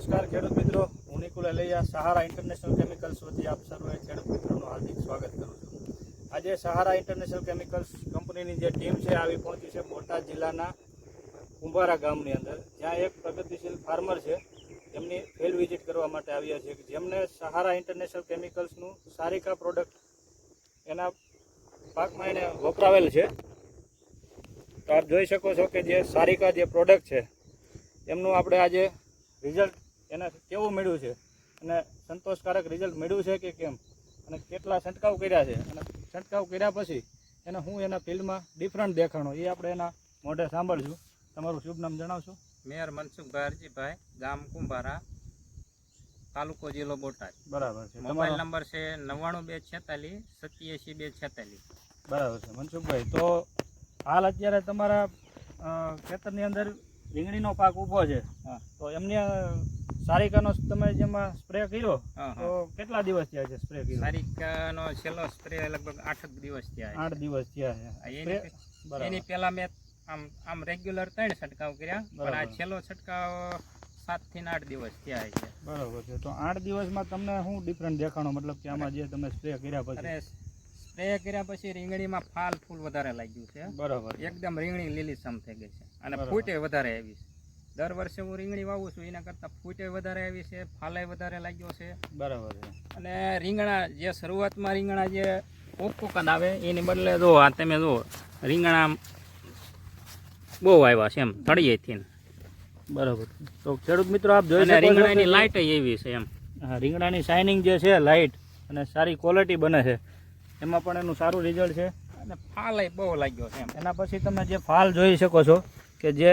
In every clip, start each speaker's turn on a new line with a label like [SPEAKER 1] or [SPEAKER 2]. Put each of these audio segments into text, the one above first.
[SPEAKER 1] નમસ્કાર, ખેડૂત મિત્રો. હું નિકુલ અલૈયા, સહારા ઇન્ટરનેશનલ કેમિકલ્સ વતી આપ સર્વે ખેડૂત મિત્રોનું હાર્દિક સ્વાગત કરું છું. આજે સહારા ઇન્ટરનેશનલ કેમિકલ્સ કંપનીની જે ટીમ છે, આવી પહોંચી છે બોટાદ જિલ્લાના કુંભારા ગામની અંદર. જ્યાં એક પ્રગતિશીલ ફાર્મર છે, એમની ફિલ્ડ વિઝિટ કરવા માટે આવ્યા છે. જેમને સહારા ઇન્ટરનેશનલ કેમિકલ્સનું સારિકા પ્રોડક્ટ એના પાકમાં એને વપરાવેલ છે. તો આપ જોઈ શકો છો કે જે સારિકા જે પ્રોડક્ટ છે, એમનું આપણે આજે રિઝલ્ટ એને કેવું મળ્યું છે? અને સંતોષકારક રિઝલ્ટ મળ્યું છે કે કેમ? અને કેટલા છંટકાવ કર્યા છે? અને છંટકાવ કર્યા પછી એને હું એના ફિલ્ડમાં ડિફરન્ટ દેખાણો એ આપણે એના મોઢે સાંભળશું. તમારું શુભ નામ જણાવશો?
[SPEAKER 2] મેયર મનસુખ ભારજીભાઈ ગામ કુંભારા તાલુકો જિલ્લો બોટાદ.
[SPEAKER 1] બરાબર છે.
[SPEAKER 2] મોબાઈલ નંબર છે નવ્વાણું બે છેતાલીસ સત્યાસી બે છેતાલીસ.
[SPEAKER 1] બરાબર છે. મનસુખભાઈ તો હાલ અત્યારે તમારા ખેતરની અંદર રીંગણીનો પાક ઊભો છે. તો એમની સારિકાનો તમે જેમાં સ્પ્રે કર્યો તો કેટલા દિવસ થયા છે સ્પ્રે કર્યો?
[SPEAKER 2] સારિકાનો છેલ્લો સ્પ્રે લગભગ આઠ દિવસ થયા છે.
[SPEAKER 1] આઠ દિવસ થયા છે.
[SPEAKER 2] એની પહેલા મેં આમ આમ રેગ્યુલર ત્રણ છંટકાવ કર્યા પણ આ છેલ્લો છંટકાવ સાતથી આઠ દિવસ થયા છે.
[SPEAKER 1] બરાબર છે. તો આઠ દિવસમાં તમને શું ડિફરન્ટ દેખાણો? મતલબ કે આમાં જે તમે સ્પ્રે કર્યા પછી?
[SPEAKER 2] સ્પ્રે કર્યા પછી રીંગણીમાં ફાલ ફૂલ વધારે લાગ્યું છે.
[SPEAKER 1] બરાબર
[SPEAKER 2] એકદમ રીંગણી લીલીછમ થઈ ગઈ છે. અને ફૂટે વધારે આવી છે. દર વર્ષે હું રીંગણી વાવું છું એના કરતાં ફૂટે વધારે આવી છે ફાલે વધારે લાગ્યો છે.
[SPEAKER 1] બરાબર છે.
[SPEAKER 2] અને રીંગણા જે શરૂઆતમાં રીંગણા જે કોકકોકદ આવે એની બદલે જો આ તમે જો રીંગણા બહુ આવ્યા છે એમ તળિયેથી
[SPEAKER 1] બરાબર. તો ખેડૂત મિત્રો આપ જોઈ શકો
[SPEAKER 2] રીંગણાની લાઇટ એવી છે એમ.
[SPEAKER 1] હા રીંગણાની શાઇનિંગ જે છે લાઇટ અને સારી ક્વોલિટી બને છે. એમાં પણ એનું સારું રિઝલ્ટ છે.
[SPEAKER 2] અને ફાલ બહુ લાગ્યો છે એમ.
[SPEAKER 1] એના પછી તમે જે ફાલ જોઈ શકો છો કે જે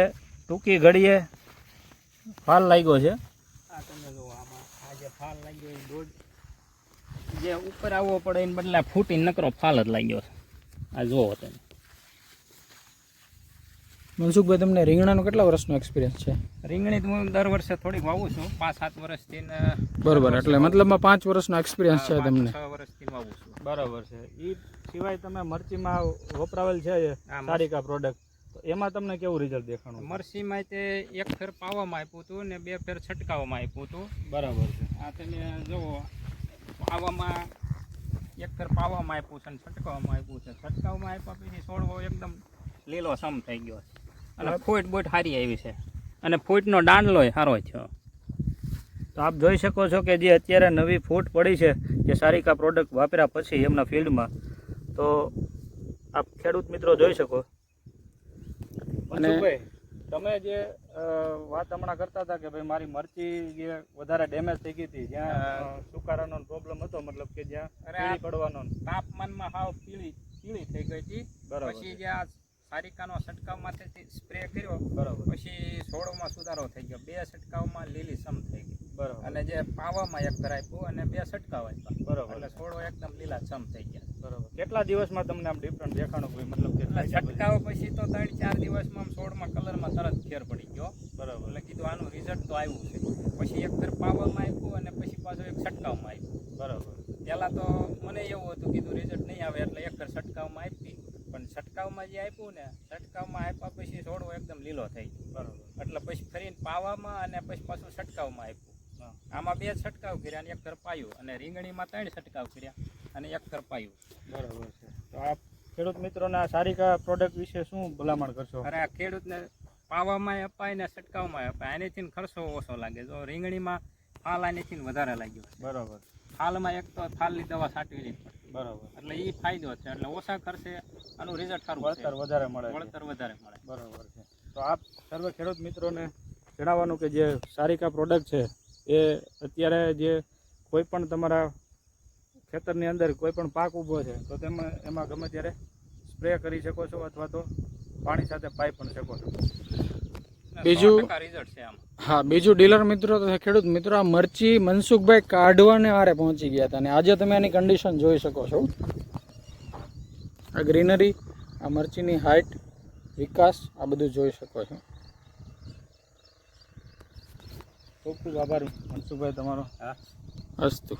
[SPEAKER 1] ટૂંકી ઘડીએ ફાલ લાગ્યો છે.
[SPEAKER 2] આ તમે જુઓ આમાં આ જે ફાલ લાગ્યો એ દોઢ જે ઉપર આવવો પડે એને બદલે ફૂટી નકરો ફાલ જ લાગ્યો છે. આ જુઓ તમે.
[SPEAKER 3] મનસુખભાઈ તમને રીંગણાનો કેટલા વર્ષનો એક્સપિરિયન્સ છે?
[SPEAKER 2] રીંગણી તો હું દર વર્ષે થોડીક વાવું છું. પાંચ સાત વર્ષથી ને
[SPEAKER 3] બરોબર એટલે મતલબમાં પાંચ વર્ષનો એક્સપિરિયન્સ છે તમને.
[SPEAKER 2] છ વર્ષથી વાવું છું.
[SPEAKER 1] બરાબર છે. એ સિવાય તમે મરચીમાં વપરાવેલ છે
[SPEAKER 2] આ
[SPEAKER 1] સારિકા પ્રોડક્ટ એમાં તમને કેવું રિઝલ્ટ દેખાણું
[SPEAKER 2] મરસીમાં તે એક ફેર પાવામાં આપ્યું હતું ને બે ફેર છંટકાવમાં આપ્યું હતું.
[SPEAKER 1] બરાબર છે.
[SPEAKER 2] આ તમે જુઓ પાવામાં એક ફેર પાવામાં આપ્યું છે અને છંટકાવમાં આપ્યું છે. છંટકાવમાં આપ્યા પછી છોડવો એકદમ લીલો સમ થઈ ગયો છે. અને ફૂટ બોટ સારી આવી છે. અને ફૂટનો દાંડલોય સારો થયો.
[SPEAKER 1] તો આપ જોઈ શકો છો કે જે અત્યારે નવી ફૂટ પડી છે જે સારિકા પ્રોડક્ટ વાપર્યા પછી એમના ફિલ્ડમાં તો આપ ખેડૂત મિત્રો જોઈ શકો
[SPEAKER 3] અને-
[SPEAKER 1] તમે જે વાત હમણાં કરતા હતા કે ભાઈ મારી મરચી જે વધારે ડેમેજ થઈ ગઈ હતી જ્યાં સુકારાનો પ્રોબ્લેમ હતો મતલબ કે જ્યાં પડવાનો.
[SPEAKER 2] તાપમાનમાં હાવ પીળી પીળી થઈ ગઈ હતી. પછી આ સારિકાનો છંટકાવમાંથી સ્પ્રે કર્યો
[SPEAKER 1] બરાબર
[SPEAKER 2] પછી છોડોમાં સુધારો થઈ ગયો. બે છંટકાવમાં લીલી સમ થઈ ગઈ. અને જે પાવામાં એક આપ્યું અને બે છંટકાવ આપ્યા
[SPEAKER 1] બરાબર.
[SPEAKER 2] એટલે છોડો એકદમ લીલાછમ થઈ ગયા.
[SPEAKER 1] બરાબર. કેટલા દિવસમાં તમને આમ ડિફરન્ટ દેખાણું કોઈ મતલબ કેટલા
[SPEAKER 2] એટલે પછી તો ત્રણ ચાર દિવસમાં આમ છોડમાં કલરમાં તરત ફેર પડી ગયો.
[SPEAKER 1] બરોબર.
[SPEAKER 2] એટલે કીધું આનું રિઝલ્ટ તો આવ્યું છે. પછી એક ફેર પાવામાં આપ્યું અને પછી પાછું એક છંટકાવમાં આપ્યું.
[SPEAKER 1] બરાબર.
[SPEAKER 2] પહેલાં તો મને એવું હતું કીધું રિઝલ્ટ નહીં આવે એટલે એક ફેર છટકાવમાં આપી. પણ છટકાવમાં જે આપ્યું ને છટકાવમાં આપ્યા પછી છોડવો એકદમ લીલો થઈ ગયો.
[SPEAKER 1] બરાબર.
[SPEAKER 2] એટલે પછી ફરીને પાવામાં અને પછી પાછું છટકાવમાં આપ્યું. આમાં બે છંટકાવ કર્યા અને એક ફેર અને રીંગણીમાં ત્રણ છંટકાવ કર્યા અને એક તરપાયું. પાયું
[SPEAKER 1] બરાબર છે. તો આપ ખેડૂત મિત્રોના આ સારિકા પ્રોડક્ટ વિશે શું ભલામણ કરશો?
[SPEAKER 2] અરે આ ખેડૂતને પાવામાં અપાય ને છંટકાવમાં અપાય. એનેથી ખર્ચો ઓછો લાગે. જો રીંગણીમાં ફાલ આનેથી વધારે લાગ્યો.
[SPEAKER 1] બરાબર.
[SPEAKER 2] ફાલમાં એક તો ફાલની દવા છાંટવી
[SPEAKER 1] બરાબર.
[SPEAKER 2] એટલે એ ફાયદો છે. એટલે ઓછા ખર્ચે આનું રિઝલ્ટ સારું
[SPEAKER 1] વળતર વધારે મળે
[SPEAKER 2] વળતર વધારે મળે.
[SPEAKER 1] બરાબર છે. તો આપ સર્વે ખેડૂત મિત્રોને જણાવવાનું કે જે સારિકા પ્રોડક્ટ છે એ અત્યારે જે કોઈ પણ તમારા ખેતરની અંદર કોઈ પણ પાક ઊભો છે તો તેમાં એમાં ગમે ત્યારે સ્પ્રે કરી શકો છો અથવા તો પાણી સાથે પાઈ પણ શકો છો.
[SPEAKER 3] બીજું-
[SPEAKER 2] આમ.
[SPEAKER 3] હા બીજું ડીલર મિત્રો તથા ખેડૂત મિત્રો આ મરચી મનસુખભાઈ કાઢવાને વારે પહોંચી ગયા હતા અને આજે તમે એની કન્ડિશન જોઈ શકો છો. આ ગ્રીનરી આ મરચીની હાઇટ વિકાસ આ બધું જોઈ શકો છો.
[SPEAKER 1] ખૂબ ખૂબ આભાર મનસુખભાઈ તમારો.
[SPEAKER 2] હા.
[SPEAKER 3] અસ્તુ.